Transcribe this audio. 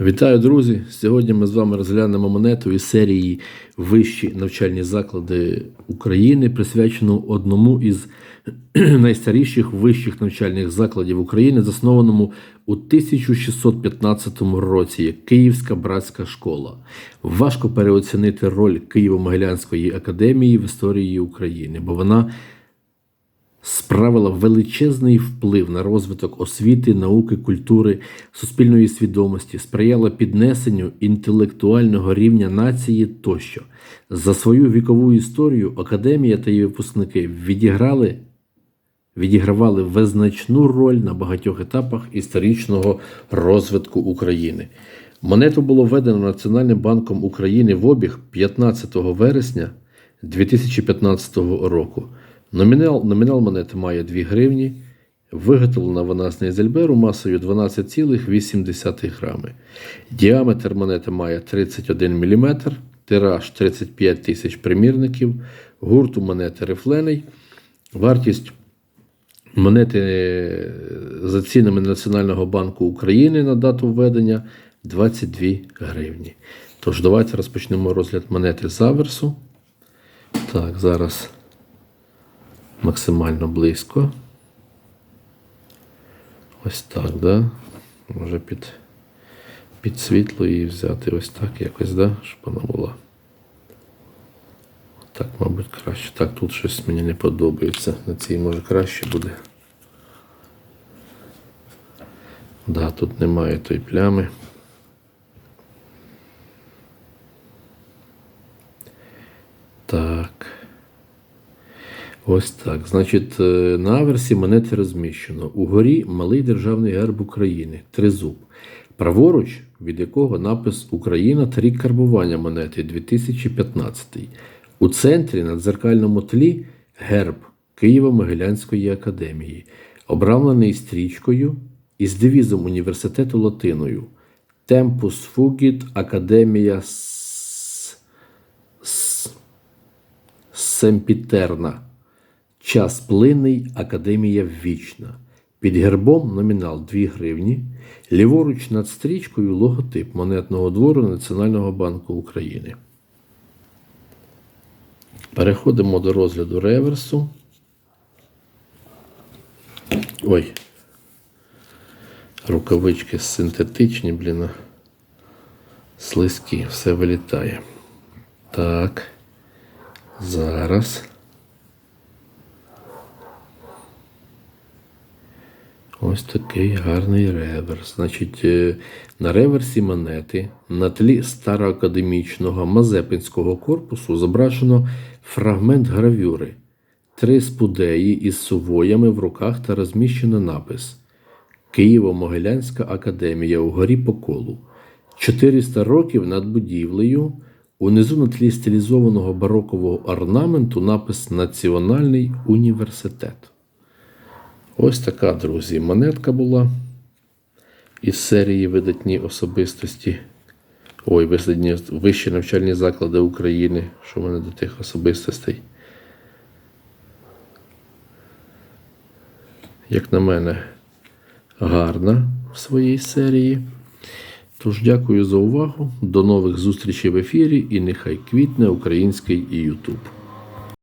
Вітаю, друзі! Сьогодні ми з вами розглянемо монету із серії Вищі навчальні заклади України, присвячену одному із найстаріших вищих навчальних закладів України, заснованому у 1615 році як Київська братська школа. Важко переоцінити роль Києво-Могилянської академії в історії України, бо вона справила величезний вплив на розвиток освіти, науки, культури, суспільної свідомості, сприяла піднесенню інтелектуального рівня нації тощо. За свою вікову історію академія та її випускники відіграли, відігравали визначну роль на багатьох етапах історичного розвитку України. Монету було введено Національним банком України в обіг 15 вересня 2015 року. Номінал, номінал монети має 2 гривні. Виготовлена вона з нейзельберу масою 12,8 грами. Діаметр монети має 31 мм, тираж 35 тисяч примірників, гурт у монети рифлений. Вартість монети е, за цінами Національного банку України на дату введення 22 гривні. Тож, давайте розпочнемо розгляд монети з аверсу. Так, зараз максимально близько. Ось так, да? Може під, під світло її взяти ось так якось, да? щоб вона була. Так, мабуть, краще. Так, тут щось мені не подобається. На цій може краще буде. Да, тут немає тої плями. Так. Ось так. Значить, е, на аверсі монети розміщено. Угорі малий державний герб України, тризуб. Праворуч, від якого напис Україна та рік карбування монети 2015. У центрі на дзеркальному тлі герб Києво-Могилянської академії, обрамлений стрічкою із девізом університету латиною Academia S- S- Семпітерна. Час плинний, академія вічна. Під гербом номінал 2 гривні. Ліворуч над стрічкою логотип монетного двору Національного банку України. Переходимо до розгляду реверсу. Ой. Рукавички синтетичні, блін. Слизькі, все вилітає. Так. Зараз. Ось такий гарний реверс. Значить, е, на реверсі монети на тлі староакадемічного Мазепинського корпусу зображено фрагмент гравюри. Три спудеї із сувоями в руках та розміщено напис Києво-Могилянська академія у горі по колу. 400 років над будівлею. Унизу на тлі стилізованого барокового орнаменту напис Національний університет. Ось така, друзі, монетка була із серії видатні особистості. Ой, видатні вищі навчальні заклади України. Що в мене до тих особистостей? Як на мене, гарна в своїй серії. Тож дякую за увагу. До нових зустрічей в ефірі і нехай квітне український Ютуб.